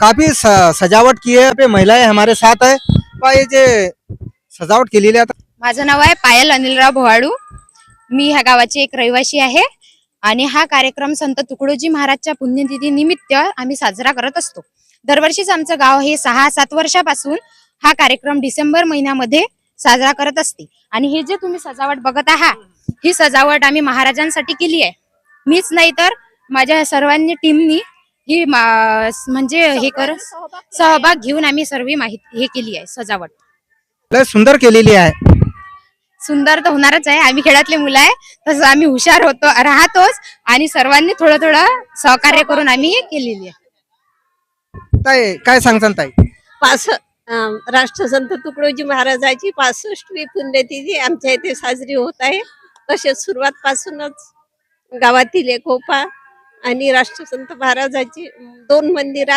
काफी सजावट की है पे महिलाएं हमारे साथ है। पहा जे सजावट केलेली आहे आता। माझं नाव आहे पायल अनिलराव भोवाडू. मी ह्या गावाची एक रहिवासी आहे आणि हा कार्यक्रम संत तुकडोजी महाराजच्या पुण्यतिथी निमित्त आम्ही साजरा करत असतो. दरवर्षीच आमचं गाव हे सहा सात वर्षापासून हा कार्यक्रम डिसेंबर महिन्यामध्ये साजरा करत असते. आणि हे जे तुम्ही सजावट बघत आहात ही सजावट आम्ही महाराजांसाठी केली आहे. मीच नाही तर माझ्या सर्वांनी टीमनी ही मा- म्हणजे हे कर सहभाग घेऊन आम्ही सर्व माहिती हे केली आहे सजावट. लय सुंदर केलेली आहे. सुंदर तर होणारच आहे. आम्ही खेळातले मुलं आहे तसं आम्ही हुशार होतो राहतोच आणि सर्वांनी थोडं थोडं सहकार्य करून आम्ही हे केलेली आहे. ताई काय सांगसान ताई? पास अं, राष्ट्रसंत तुकडोजी महाराजाची पासष्टवी पुण्यतिथी आमच्या इथे साजरी होत आहे. तसेच सुरुवात पासूनच गावातील एकोपा आणि राष्ट्रसंत महाराजाची दोन मंदिर आहेत.